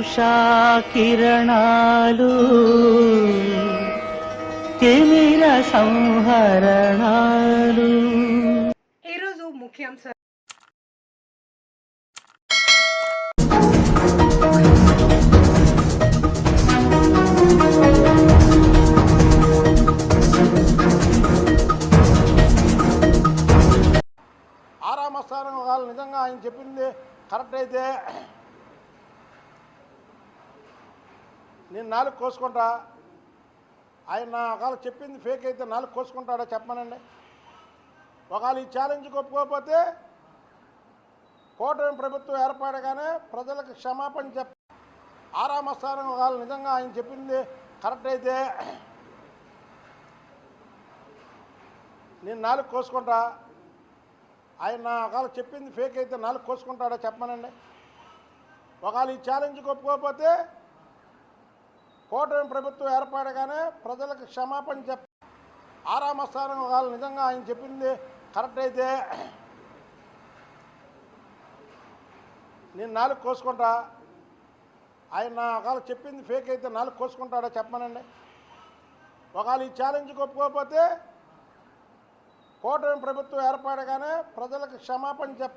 ఉషా కిరణాలు తిమిర సంహరణాలు. ఈరోజు ముఖ్యాంశాలు ఆరామ స్థానం వాళ్ళు నిజంగా ఆయన చెప్పింది కరెక్ట్ అయితే నేను నాలుగు కోసుకుంటా. ఆయన ఒకవేళ చెప్పింది ఫేక్ అయితే నాలుగు కోసుకుంటాడా చెప్పమనండి. ఒకవేళ ఈ ఛాలెంజ్ ఒప్పుకోకపోతే కూటమి ప్రభుత్వం ఏర్పడగానే ప్రజలకు క్షమాపణ చెప్ ఆరామస్థానం ఒకవేళ నిజంగా ఆయన చెప్పింది కరెక్ట్ అయితే నేను నాలుగు కోసుకుంటా. ఆయన ఒకవేళ చెప్పింది ఫేక్ అయితే నాలుగు కోసుకుంటాడా చెప్పమనండి. ఒకవేళ ఈ ఛాలెంజ్ ఒప్పుకోకపోతే కూటమి ప్రభుత్వం ఏర్పడగానే ప్రజలకు క్షమాపణ చెప్ ఆరామస్థానం స్థానం నిజంగా ఆయన చెప్పింది కరెక్ట్ అయితే నేను నాలుగు కోసుకుంటా. ఆయన ఒకవేళ చెప్పింది ఫేక్ అయితే నాలుగు కోసుకుంటాడా చెప్పమనండి. ఒకవేళ ఈ ఛాలెంజ్ ఒప్పుకోకపోతే కూటమి ప్రభుత్వం ఏర్పడగానే ప్రజలకు క్షమాపణ చెప్